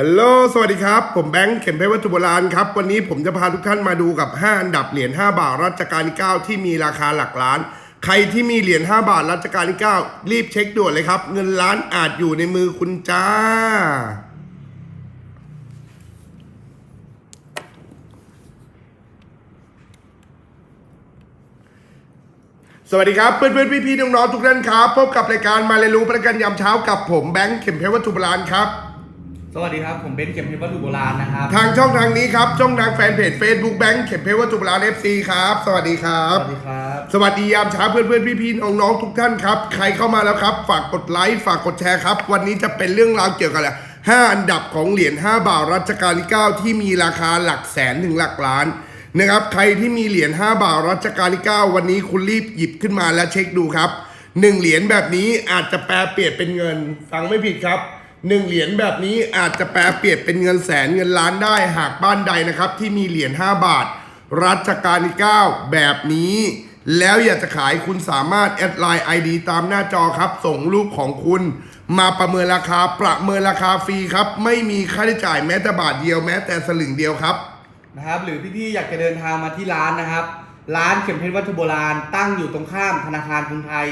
ฮัลโหล สวัสดีครับ ผมแบงค์เข็มเพชรวัตถุโบราณครับ วันนี้ผมจะพาทุกท่านมาดูกับ 5 อันดับเหรียญ 5 บาทรัชกาลที่ 9 ที่มีราคาหลักล้าน ใครที่มีเหรียญ 5 บาทรัชกาลที่ 9 รีบเช็คด่วนเลยครับ เงินล้านอาจอยู่ในมือคุณจ้า สวัสดีครับ เพื่อนเพื่อนพี่พี่ๆน้องๆทุกท่านครับ พบกับรายการมาเรียนรู้ประกันยามเช้ากับผมแบงค์เข็มเพชรวัตถุโบราณครับ สวัสดีครับ ผมเบนซ์เข็มเพชรวัตถุโบราณนะครับ ทางช่องทางนี้ครับช่องทางแฟนเพจ Facebook แบงค์เข็มเพชรวัตถุโบราณ FC ครับ สวัสดีครัสบ วัสดีครับ สวัสดียามเช้าเพื่อนเพื่อนพี่พี่ๆน้องๆทุกท่านครับ ใครเข้ามาแล้วครับ ฝากกดไลค์ฝากกดแชร์ครับ วันนี้จะเป็นเรื่องราวเกี่ยวกับอะไรห้าอันดับของเหรียญ5บาทรัชกาลที่ 9 ที่มีราคาหลักแสนถึงหลักล้านนะครับใครที่มีเหรียญ5บาทรัชกาลที่ 9 วันนี้คุณรีบหยิบขึ้นมาและเช็คดูครับหนึ่งเหรียญแบบนี้อาจจะแปลเปลี่ยนเป็นเงินฟังไม่ผิดครับ หนึ่งเหรียญแบบนี้อาจจะแปลเปลี่ยนเป็นเงินแสนเงินล้านได้หากบ้านใดนะครับ ที่มีเหรียญ5บาท รัชกาลที่9แบบนี้ แล้วอยากจะขายคุณสามารถแอดไลน์ ID ตามหน้าจอครับ ส่งรูปของคุณ มาประเมินราคาประเมินราคาฟรีครับ ไม่มีค่าใช้จ่ายแม้แต่บาทเดียวแม้แต่สลึงเดียวครับ นะครับหรือพี่ๆอยากจะเดินทางมาที่ร้านนะครับ ร้านเข็มเพชรวัตถุโบราณตั้งอยู่ตรงข้ามธนาคารกรุงไทย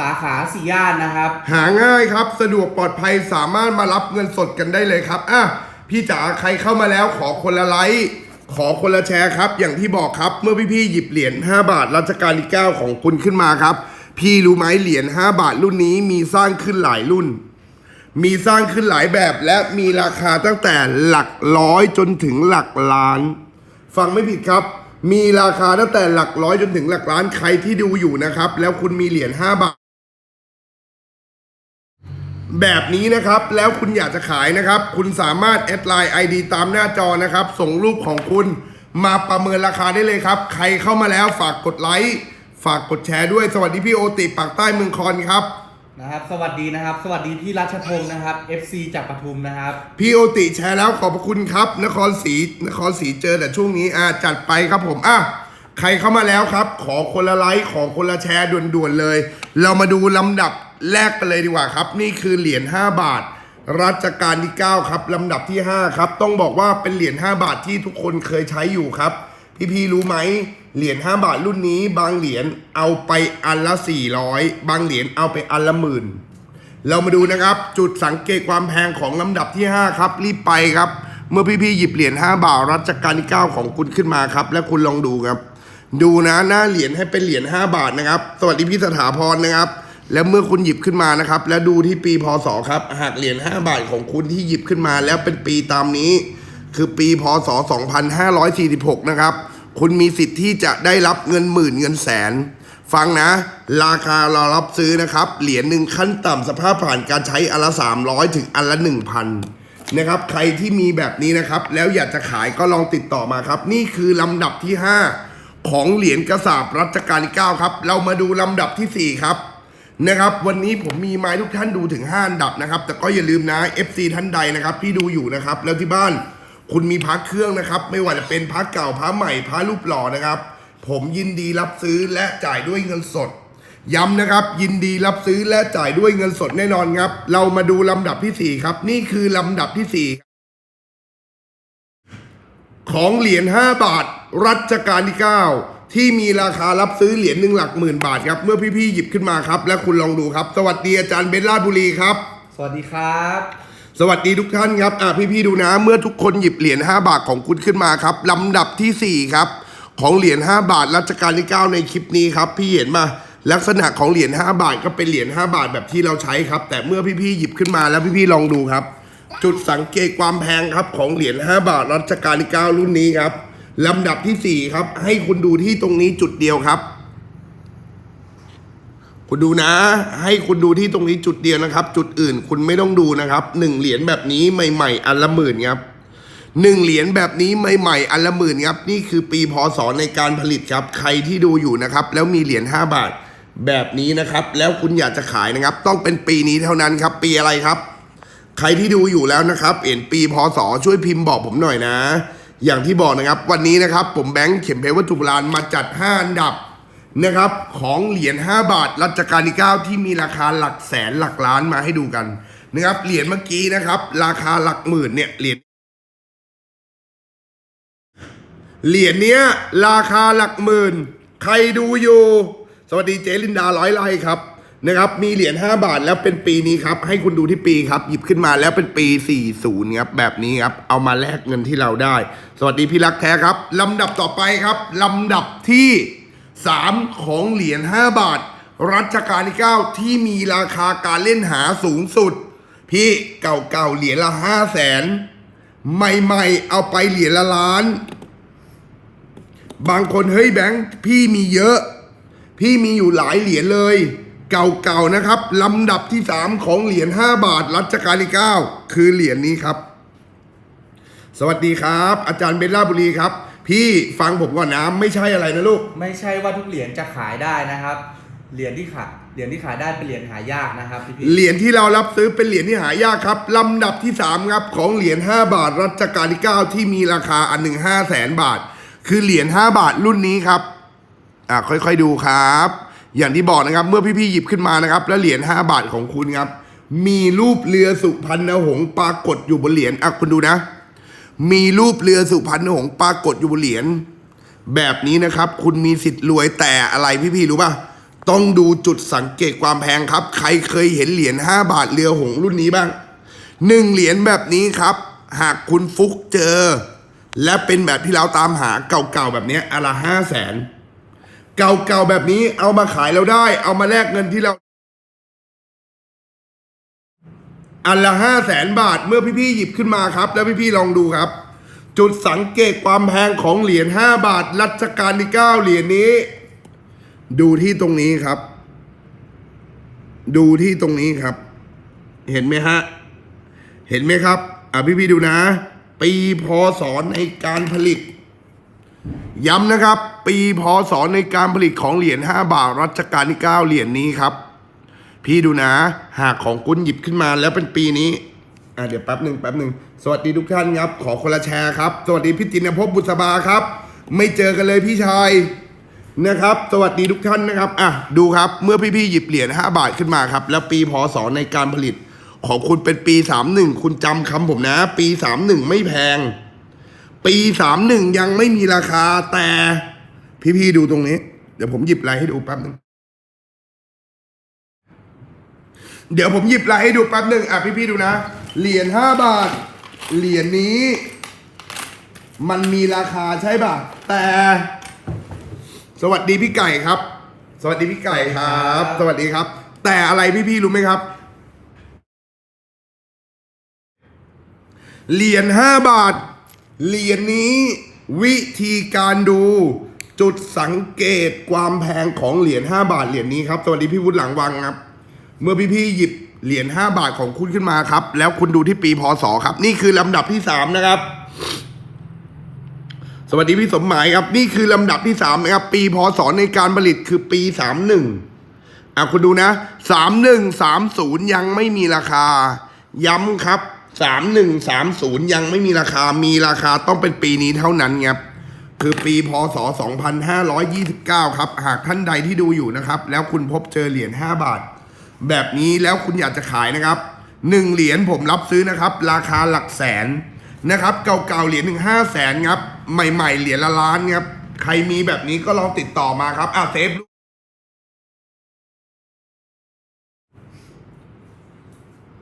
สาขาสี่ย่านนะครับ หาง่ายครับ สะดวกปลอดภัยสามารถมารับเงินสดกันได้เลยครับอะพี่จ๋าใครเข้ามาแล้วขอคนละไลค์ขอคนละแชร์ครับ อย่างที่บอกครับ เมื่อพี่ๆหยิบเหรียญ5บาทรัชกาลที่9ของคุณขึ้นมาครับ พี่รู้ไหมเหรียญ5บาทรุ่นนี้มีสร้างขึ้นหลายรุ่น มีสร้างขึ้นหลายแบบและมีราคาตั้งแต่หลักร้อยจนถึงหลักล้าน ฟังไม่ผิดครับ มีราคาตั้งแต่หลักร้อยจนถึงหลักล้านใครที่ดูอยู่นะครับ แล้วคุณมีเหรียญ5บาท แบบนี้นะครับ แล้วคุณอยากจะขายนะครับ คุณสามารถแอดไลน์ ID ตามหน้าจอนะครับ ส่งรูปของคุณมาประเมินราคาได้เลยครับ ใครเข้ามาแล้วฝากกดไลค์ ฝากกดแชร์ด้วย สวัสดีพี่โอติปากใต้เมืองคอนครับ นะครับสวัสดีนะครับ สวัสดีพี่รัชพงศ์นะครับ FC จากปทุมนะครับ พี่โอติแชร์แล้วขอบพระคุณครับ นครศรีนครศรีเจอแต่ช่วงนี้อ่าจัดไปครับผมอะใครเข้ามาแล้วครับ ขอคนละไลค์ขอคนละแชร์ด่วนๆเลย เรามาดูลำดับ แรกกันเลยดีกว่าครับ นี่คือเหรียญ5บาท รัชกาลที่ 9 ครับลำดับที่ 5 ครับ ต้องบอกว่าเป็นเหรียญ5บาทที่ทุกคนเคยใช้อยู่ครับ พี่ๆรู้ไหมเหรียญ5บาทรุ่นนี้ บางเหรียญเอาไปอันละ 400 บางเหรียญเอาไปอันละหมื่นเรามาดูนะครับ จุดสังเกตความแพงของลำดับที่ 5 ครับ รีบไปครับ เมื่อพี่ๆหยิบเหรียญ5บาทรัชกาลที่ 9 ของคุณขึ้นมาครับ และคุณลองดูครับ ดูนะหน้าเหรียญให้เป็นเหรียญ5บาทนะครับ สวัสดีพี่สถาพรนะครับ แล้วเมื่อคุณหยิบขึ้นมานะครับ แล้วดูที่ปีพศครับหากเหรียญ5บาทของคุณที่หยิบขึ้นมาแล้วเป็นปีตามนี้ คือปีพศ 2546 นะครับ คุณมีสิทธิ์ที่จะได้รับเงินหมื่นเงินแสน ฟังนะ ราคาเรารับซื้อนะครับ เหรียญหนึ่งขั้นต่ำสภาพผ่านการใช้อันละ 300 ถึงอันละ 1,000 นะครับ ใครที่มีแบบนี้นะครับ แล้วอยากจะขายก็ลองติดต่อมาครับ นี่คือลำดับที่ 5 ของเหรียญกระสาบรัชกาลที่9ครับ เรามาดูลำดับทีสี่4 ครับ นะครับวันนี้ผมมีไม้ทุกท่านดูถึง 5 อันดับนะครับ แต่ก็อย่าลืมนะ FC ท่านใดนะครับที่ดูอยู่นะครับ แล้วที่บ้านคุณมีพักเครื่องนะครับ ไม่ว่าจะเป็นพักเก่าพักใหม่พักรูปหล่อนะครับ ผมยินดีรับซื้อและจ่ายด้วยเงินสด ย้ำนะครับ ยินดีรับซื้อและจ่ายด้วยเงินสดแน่นอนครับ เรามาดูลำดับทีสี่4 ครับ นี่คือลำดับทีสี่ 4 ของเหรียญ5บาท รัชกาลที่ 9 ที่มีราคารับซื้อเหรียญหนึ่งหลักหมื่นบาทครับ เมื่อพี่ๆหยิบขึ้นมาครับ และคุณลองดูครับ สวัสดีอาจารย์เบนลาดบุรีครับ สวัสดีครับ สวัสดีทุกท่านครับอะพี่ๆดูนะ เมื่อทุกคนหยิบเหรียญ5บาทของคุณขึ้นมาครับลำดับทีสี่4ครับของเหรียญ5บาทรัชกาลที่ 9 ในคลิปนี้ครับ พี่เห็นมาลักษณะของเหรียญ5บาทก็เป็นเหรียญ5บาทแบบที่เราใช้ครับ แต่เมื่อพี่ๆหยิบขึ้นมาแล้วพี่ๆลองดูครับ จุดสังเกตความแพงครับของเหรียญ5บาทรัชกาลที่ 9 รุ่นนี้ครับ ลำดับทีสี่ 4 ครับ ให้คุณดูที่ตรงนี้จุดเดียวครับ คุณดูนะ ให้คุณดูที่ตรงนี้จุดเดียวนะครับ จุดอื่นคุณไม่ต้องดูนะครับหนึ่งเหรียญแบบนี้ใหม่ ๆ อันละหมื่นครับหนึ่งเหรียญแบบนี้ใหม่ๆอันละหมื่นครับ นี่คือปีพศในการผลิตครับ ใครที่ดูอยู่นะครับ แล้วมีเหรียญ5บาทแบบนี้นะครับ แล้วคุณอยากจะขายนะครับ ต้องเป็นปีนี้เท่านั้นครับ ปีอะไรครับ ใครที่ดูอยู่แล้วนะครับ เห็นปีพศช่วยพิมพ์บอกผมหน่อยนะ อย่างที่บอกนะครับ วันนี้นะครับ ผมแบงค์เข็มเพชรวัตถุโบราณมาจัด 5 อันดับนะครับ ของเหรียญ5บาทรัชกาลที่ 9 ที่มีราคาหลักแสนหลักล้านมาให้ดูกันนะครับเหรียญเมื่อกี้นะครับ ราคาหลักหมื่นเนี่ยเหรียญเหรียญเนี้ยราคาหลักหมื่น ใครดูอยู่ สวัสดีเจลินดาร้อยไร่ครับ นะครับมีเหรียญ5บาทแล้วเป็นปีนี้ครับ ให้คุณดูที่ปีครับ หยิบขึ้นมาแล้วเป็นปี 40ครับแบบนี้ครับ เอามาแลกเงินที่เราได้ สวัสดีพี่รักแท้ครับลำดับต่อไปครับลำดับที่ 3 ของเหรียญ5บาท รัชกาลที่ 9 ที่มีราคาการเล่นหาสูงสุด พี่เก่าๆเหรียญละ5 0 0แสนใหม่ๆ เอาไปเหรียญละล้าน บางคนเฮ้ยแบงค์พี่มีเยอะ พี่มีอยู่หลายเหรียญเลย เก่าๆนะครับ ลำดับที่ 3 ของเหรียญ5บาทรัชกาลที่9คือเหรียญนี้ครับ สวัสดีครับ อาจารย์เบลล่าบุรีครับ พี่ฟังผมก่อนนะไม่ใช่อะไรนะลูก ไม่ใช่ว่าทุกเหรียญจะขายได้นะครับ เหรียญที่ขายเหรียญที่ขายได้เป็นเหรียญหายากนะครับพี่พี่เหรียญที่เรารับซื้อเป็นเหรียญที่หายากครับ ลำดับที่3ครับของเหรียญ5บาทรัชกาลที่9ที่มีราคาอันหนึ่ง5 0 0แสนบาท คือเหรียญ5บาทรุ่นนี้ครับอะค่อยๆดูครับ อย่างที่บอกนะครับ เมื่อพี่ๆหยิบขึ้นมานะครับ แล้วเหรียญ5บาทของคุณครับ มีรูปเรือสุพรรณหงส์ปรากฏอยู่บนเหรียญอะคุณดูนะ มีรูปเรือสุพรรณหงส์ปรากฏอยู่บนเหรียญแบบนี้นะครับ คุณมีสิทธิ์รวยแต่อะไรพี่ๆรู้ป่ะต้องดูจุดสังเกตความแพงครับ ใครเคยเห็นเหรียญ5บาทเรือหงส์รุ่นนี้บ้างหนึ่งเหรียญแบบนี้ครับ หากคุณฟุกเจอ และเป็นแบบที่เราตามหาเก่าๆแบบนี้อนละห้าแสน เก่าๆแบบนี้เอามาขายเราได้ เอามาแลกเงินที่เรา อันละห้าแสนบาทเมื่อพี่ๆหยิบขึ้นมาครับ แล้วพี่ๆลองดูครับ จุดสังเกตความแพงของเหรียญห้าบาท รัชกาลที่เก้าเหรียญนี้ ดูที่ตรงนี้ครับ ดูที่ตรงนี้ครับ เห็นไหมฮะ เห็นไหมครับ อะพี่ๆดูนะ ปีพศในการผลิต ย้ำนะครับ ปีพศในการผลิตของเหรียญ5บาทรัชกาลที่ 9 เหรียญนี้ครับ พี่ดูนะ หากของคุณหยิบขึ้นมาแล้วเป็นปีนี้อะเดี๋ยวแป๊บหนึ่งแป๊บหนึ่งสวัสดีทุกท่านครับ ขอคนละแชร์ครับ สวัสดีพี่จินภพบุษบาครับ ไม่เจอกันเลยพี่ชายนะครับ สวัสดีทุกท่านนะครับอะดูครับ เมื่อพี่ๆหยิบเหรียญ5บาทขึ้นมาครับ แล้วปีพศในการผลิต ของคุณเป็นปี 31 คุณจำคำผมนะ ปี 31 ไม่แพง ปีสามหนึ่งยังไม่มีราคาแต่พี่ๆดูตรงนี้ เดี๋ยวผมหยิบลายให้ดูแป๊บหนึ่งเดี๋ยวผมหยิบลายให้ดูแป๊บหนึ่งอะพี่ๆดูนะเหรียญห้าบาท เหรียญนี้ มันมีราคาใช่ป่ะแต่ สวัสดีพี่ไก่ครับ สวัสดีพี่ไก่ครับ สวัสดีครับ แต่อะไรพี่ๆรู้ไหมครับเหรียญห้าบาท เหรียญนี้วิธีการดูจุดสังเกตความแพงของเหรียญ5บาทเหรียญนี้ครับสวัสดีพี่วุฒิหลังวังครับ เมื่อพี่ๆหยิบเหรียญ5บาทของคุณขึ้นมาครับ แล้วคุณดูที่ปีพศครับ นี่คือลำดับที่3นะครับ สวัสดีพี่สมหมายครับ นี่คือลำดับที่3นะครับ ปีพศในการผลิตคือปี 31อะคุณดูนะสามหนึ่งสามศูนย์ยังไม่มีราคา ย้ำครับ สามหนึ่งสามศูนย์ยังไม่มีราคา มีราคาต้องเป็นปีนี้เท่านั้นครับ คือปีพศ 2529 ครับ หากท่านใดที่ดูอยู่นะครับ แล้วคุณพบเจอเหรียญ 5 บาท แบบนี้แล้วคุณอยากจะขายนะครับหนึ่งเหรียญผมรับซื้อนะครับ ราคาหลักแสนนะครับ เก่าๆเหรียญหนึ่งห้าแสนครับ ใหม่ๆ เหรียญละล้านครับ ใครมีแบบนี้ก็ลองติดต่อมาครับ อะเซฟ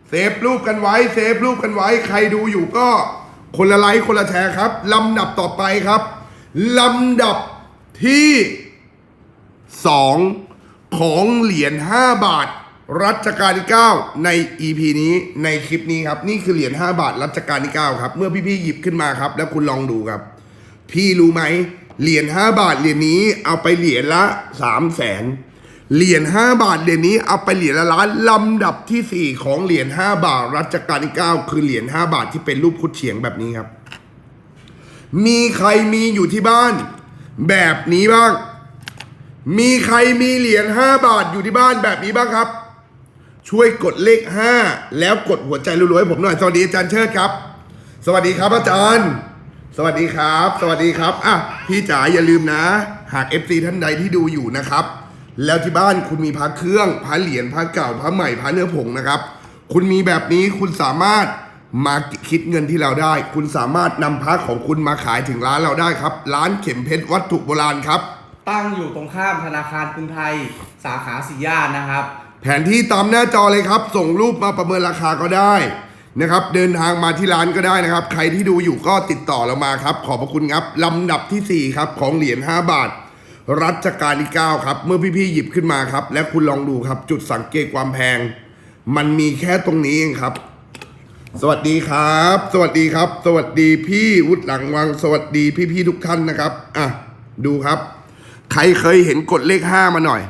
เซฟรูปกันไว้เซฟรูปกันไว้ ใครดูอยู่ก็คนละไลค์คนละแชร์ครับลำดับต่อไปครับลำดับที่สองของเหรียญ5 บาท รัชกาลที่ 9 ใน EP นี้ในคลิปนี้ครับ นี่คือเหรียญ5บาท รัชกาลที่ 9 ครับ เมื่อพี่ๆหยิบขึ้นมาครับ แล้วคุณลองดูครับ พี่รู้ไหมเหรียญ5บาทเหรียญนี้เอาไปเหรียญละ3 0 0แสน เหรียญ5บาทเหรียญนี้เอาไปเหรียญละล้านลำดับทีสี่ 4 ของเหรียญ5บาทรัชกาลที่9คือเหรียญ5บาทที่เป็นรูปคุดเฉียงแบบนี้ครับ มีใครมีอยู่ที่บ้าน แบบนี้บ้าง มีใครมีเหรียญ5บาทอยู่ที่บ้านแบบนี้บ้างครับ ช่วยกดเลข 5 แล้วกดหัวใจรัวๆให้ผมหน่อยสวัสดีอาจารย์เชิดครับ สวัสดีครับอาจารย์ สวัสดีครับ สวัสดีครับอะพี่จ๋าอย่าลืมนะ หาก FC ท่านใดที่ดูอยู่นะครับ แล้วที่บ้านคุณมีพระเครื่องพระเหรียญพระเก่าพระใหม่พระเนื้อผงนะครับ คุณมีแบบนี้คุณสามารถมาคิดเงินที่เราได้ คุณสามารถนำพระของคุณมาขายถึงร้านเราได้ครับ ร้านเข็มเพชรวัตถุโบราณครับ ตั้งอยู่ตรงข้ามธนาคารกรุงไทยสาขาสีย่านนะครับ แผนที่ตามหน้าจอเลยครับ ส่งรูปมาประเมินราคาก็ได้นะครับ เดินทางมาที่ร้านก็ได้นะครับ ใครที่ดูอยู่ก็ติดต่อเรามาครับ ขอบพระคุณครับลำดับทีสี่4 ครับ ของเหรียญ5บาท รัชกาลที่ 9 ครับ เมื่อพี่ๆหยิบขึ้นมาครับ และคุณลองดูครับ จุดสังเกตความแพง มันมีแค่ตรงนี้เองครับ สวัสดีครับ สวัสดีครับ สวัสดีพี่วุฒิหลังวัง สวัสดีพี่ๆทุกท่านนะครับอะดูครับ ใครเคยเห็นกดเลขห้ามาหน่อย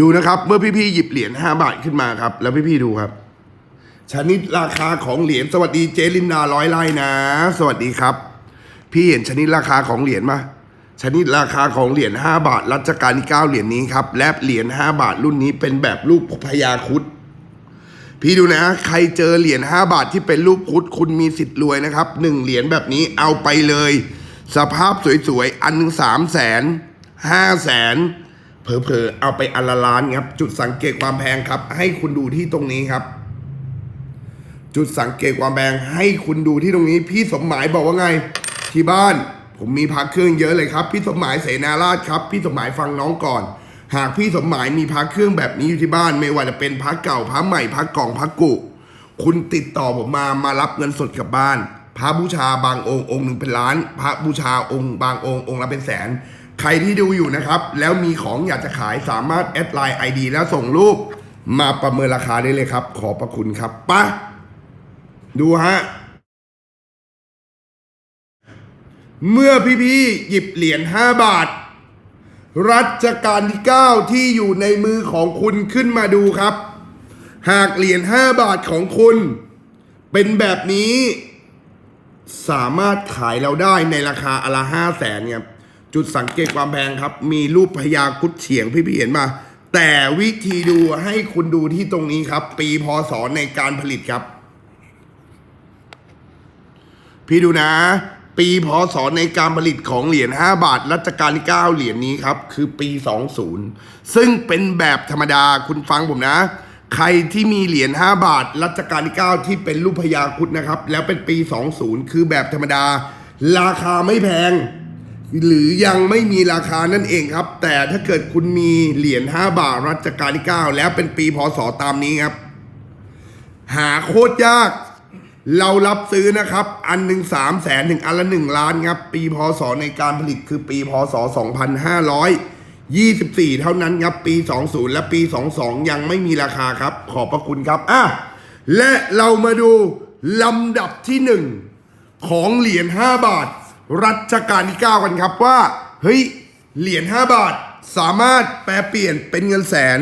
ดูนะครับ เมื่อพี่ๆหยิบเหรียญห้าบาทขึ้นมาครับ แล้วพี่ๆดูครับชนิดราคาของเหรียญสวัสดีเจลินดาร้อยไร่นะ สวัสดีครับ พี่เห็นชนิดราคาของเหรียญมา ชนิดราคาของเหรียญ5บาทรัชกาลที่9เหรียญนี้ครับ และเหรียญ5บาทรุ่นนี้เป็นแบบรูปพญาคุดพี่ดูนะ ใครเจอเหรียญ5บาทที่เป็นรูปคุดคุณมีสิทธิ์รวยนะครับหนึ่งเหรียญแบบนี้เอาไปเลย สภาพสวยๆ อันหนึ่งสามแสนห้าแสนเผลอๆเอาไปอันละล้านครับ จุดสังเกตความแพงครับ ให้คุณดูที่ตรงนี้ครับ จุดสังเกตความแพงให้คุณดูที่ตรงนี้ พี่สมหมายบอกว่าไง ที่บ้าน ผมมีพักเครื่องเยอะเลยครับ พี่สมหมายเสนาราชครับ พี่สมหมายฟังน้องก่อน หากพี่สมหมายมีพักเครื่องแบบนี้อยู่ที่บ้าน ไม่ว่าจะเป็นพักเก่าพักใหม่พักกล่องพักกุคุณติดต่อผมมามารับเงินสดกลับบ้าน พระบูชาบางองค์องค์หนึ่งเป็นล้าน พระบูชาองค์ บางองค์องค์ละเป็นแสน ใครที่ดูอยู่นะครับ แล้วมีของอยากจะขายสามารถแอดไลน์ไอดีแล้วส่งรูปมาประเมินราคาได้เลยครับ ขอบพระคุณครับไป้าดูฮะ เมื่อพี่ๆหยิบเหรียญ5บาท รัชกาลที่ 9 ที่อยู่ในมือของคุณขึ้นมาดูครับ หากเหรียญ5บาทของคุณ เป็นแบบนี้ สามารถขายเราได้ในราคาอละห้าแสนครับจุดสังเกตความแพงครับ มีรูปพญาครุดเฉียงพี่ๆเห็นมาแต่วิธีดูให้คุณดูที่ตรงนี้ครับ ปีพศในการผลิตครับ พี่ดูนะ ปีพศในการผลิตของเหรียญ5บาทรัชกาลที่9เหรียญนี้ครับ คือปี 20 ซึ่งเป็นแบบธรรมดาคุณฟังผมนะ ใครที่มีเหรียญ5บาทรัชกาลที่ 9 ที่เป็นรูปพญาครุดนะครับ แล้วเป็นปี 20 คือแบบธรรมดา ราคาไม่แพง หรือยังไม่มีราคานั่นเองครับ แต่ถ้าเกิดคุณมีเหรียญ5บาทรัชกาลที่ 9 แล้วเป็นปีพศตามนี้ครับ หาโคตรยาก เรารับซื้อนะครับ อันหนึ่งสามแสนถึงอันละหนึ่งล้านครับ ปีพศในการผลิตคือปีพศ2524เท่านั้นครับ ปี 20 และปี 22 ยังไม่มีราคาครับ ขอบพระคุณครับอะและเรามาดูลำดับที่หนึ่งของเหรียญ5บาท รัชกาลที่ 9 กันครับว่า เฮ้ย เหรียญ5บาทสามารถแปลเปลี่ยนเป็นเงินแสน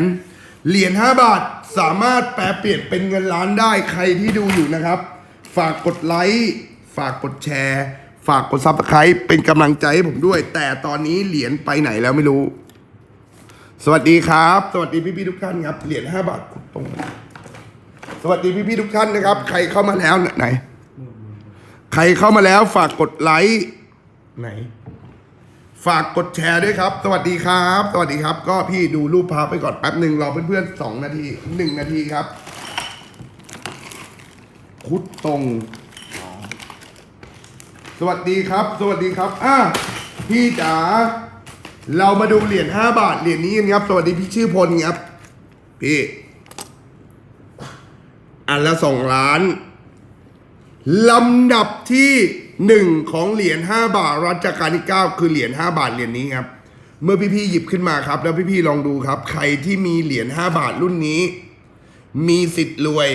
เหรียญ5บาทสามารถแปลเปลี่ยนเป็นเงินล้านได้ใครที่ดูอยู่นะครับ ฝากกดไลค์ฝากกดแชร์ ฝากกดซับสไครป์เป็นกำลังใจให้ผมด้วย แต่ตอนนี้เหรียญไปไหนแล้วไม่รู้ สวัสดีครับ สวัสดีพี่ๆทุกท่านครับเหรียญ5บาทขุดตรงสวัสดีพี่ๆทุกท่านนะครับ ใครเข้ามาแล้วไหน ใครเข้ามาแล้ว ฝากกดไลค์ไหน ฝากกดแชร์ด้วยครับ สวัสดีครับ สวัสดีครับ ก็พี่ดูรูปภาพไปก่อนแป๊บหนึ่งรอเพื่อนๆสองนาทีหนึ่งนาทีครับ คุดตรง สวัสดีครับ สวัสดีครับอะพี่จ๋าเรามาดูเหรียญห้าบาทเหรียญนี้กันครับ สวัสดีพี่ชื่อพลครับ พี่ อันละสองล้านลำดับที่หนึ่งของเหรียญ5บาทรัชกาลที่9คือเหรียญ5บาทเหรียญนี้ครับ เมื่อพี่ๆหยิบขึ้นมาครับ แล้วพี่ๆลองดูครับ ใครที่มีเหรียญ5บาทรุ่นนี้ มีสิทธิ์รวย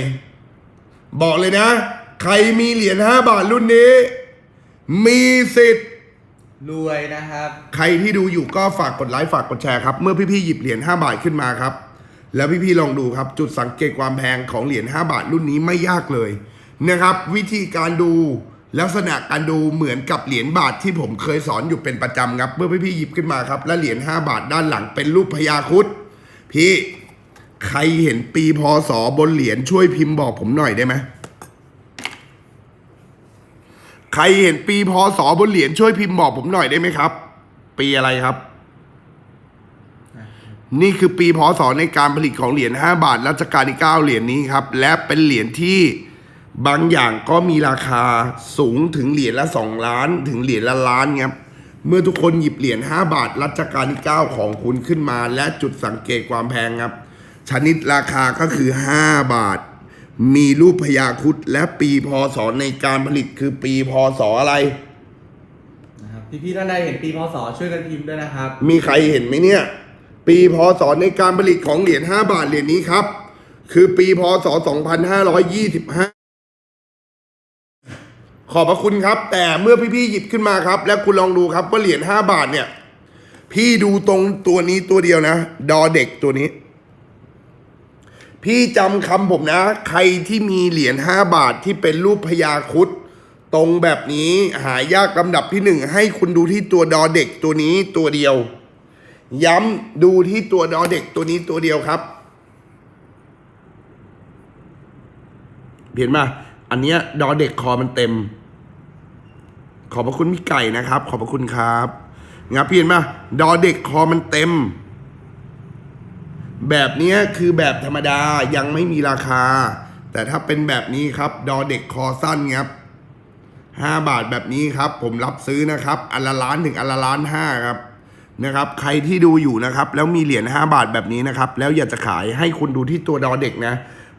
บอกเลยนะ ใครมีเหรียญ5บาทรุ่นนี้ มีสิทธิ์ รวยนะครับ ใครที่ดูอยู่ก็ฝากกดไลค์ฝากกดแชร์ครับ เมื่อพี่ๆหยิบเหรียญ5บาทขึ้นมาครับ แล้วพี่ๆลองดูครับ จุดสังเกตความแพงของเหรียญ5บาทรุ่นนี้ไม่ยากเลยนะครับ วิธีการดูลักษณะการดูเหมือนกับเหรียญบาทที่ผมเคยสอนอยู่เป็นประจำครับ เมื่อพี่ๆหยิบขึ้นมาครับ และเหรียญ5บาทด้านหลังเป็นรูปพญาครุดพี่ ใครเห็นปีพศบนเหรียญช่วยพิมพ์บอกผมหน่อยได้ไหมใครเห็นปีพศบนเหรียญช่วยพิมพ์บอกผมหน่อยได้ไหมครับ ปีอะไรครับ นี่คือปีพศในการผลิตของเหรียญ5บาทรัชกาลที่9เหรียญนี้ครับ และเป็นเหรียญที่บางอย่างก็มีราคาสูงถึงเหรียญละ 2 ล้านถึงเหรียญละล้านครับเมื่อทุกคนหยิบเหรียญ5บาทรัชกาลที่9ของคุณขึ้นมา และจุดสังเกตความแพงครับ ชนิดราคาก็คือ 5 บาท มีรูปพญาครุดและปีพศในการผลิตคือปีพศอะไร นะครับพี่ๆท่านใดเห็นปีพศช่วยกันพิมพ์ด้วยนะครับ มีใครเห็นไหมเนี่ย ปีพศในการผลิตของเหรียญ5บาทเหรียญนี้ครับ คือปีพศ 2525 ขอบพระคุณครับ แต่เมื่อพี่ๆหยิบขึ้นมาครับ แล้วคุณลองดูครับว่าเหรียญ5บาทเนี่ย พี่ดูตรงตัวนี้ตัวเดียวนะ ดอเด็กตัวนี้ พี่จำคำผมนะ ใครที่มีเหรียญ5บาทที่เป็นรูปพญาครุดตรงแบบนี้หายากลำดับที่หนึ่งให้คุณดูที่ตัวดอเด็กตัวนี้ตัวเดียว ย้ำดูที่ตัวดอเด็กตัวนี้ตัวเดียวครับ เห็นไหมอันเนี้ยดอเด็กคอมันเต็ม ขอบพระคุณพี่ไก่นะครับ ขอบพระคุณครับงับเพียนมาดอเด็กคอมันเต็ม แบบนี้คือแบบธรรมดายังไม่มีราคา แต่ถ้าเป็นแบบนี้ครับ ดอเด็กคอสั้นครับห้าบาทแบบนี้ครับ ผมรับซื้อนะครับอันละล้านถึงอันละล้านห้าครับนะครับ ใครที่ดูอยู่นะครับ แล้วมีเหรียญห้าบาทแบบนี้นะครับ แล้วอยากจะขายให้คุณดูที่ตัวดอเด็กนะ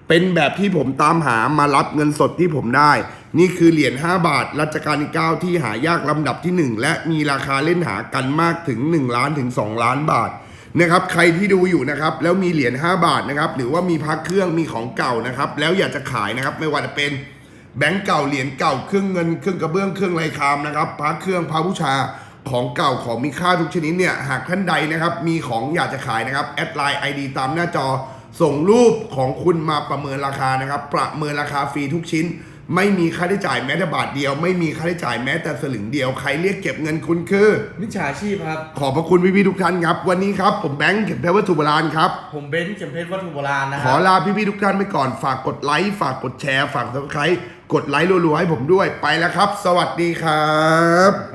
เป็นแบบที่ผมตามหามารับเงินสดที่ผมได้ นี่คือเหรียญ5บาทรัชกาลที่9ที่หายากลำดับที่ 1 และมีราคาเล่นหากันมากถึง 1 ล้านถึง 2 ล้านบาท นะครับใครที่ดูอยู่นะครับแล้วมีเหรียญ5บาทนะครับหรือว่ามีพักเครื่องมีของเก่านะครับแล้วอยากจะขายนะครับไม่ว่าจะเป็นแบงก์เก่าเหรียญเก่าเครื่องเงินเครื่องกระเบื้องเครื่องไรคามนะครับพักเครื่องพระบูชาของเก่าของมีค่าทุกชนิดเนี่ยหากท่านใดนะครับมีของอยากจะขายนะครับแอดไลน์ไอดีตามหน้าจอส่งรูปของคุณมาประเมินราคานะครับ ประเมินราคาฟรีทุกชิ้น ไม่มีค่าใช้จ่ายแม้แต่บาทเดียว ไม่มีค่าใช้จ่ายแม้แต่สลึงเดียวใครเรียกเก็บเงินคุณคือ มิจฉาชีพครับ ขอบพระคุณพี่ๆทุกท่านครับ วันนี้ครับผมแบงค์เก็บเพชรวัตถุโบราณครับ ผมเบนซ์เข็มเพชรวัตถุโบราณนะคขอรับ ลาพี่ๆทุกท่านไปก่อนฝากกดไลค์ฝากกดแชร์ฝากซับสไครต์กดไลค์รัวๆให้ผมด้วยไปแล้วครับ สวัสดีครับ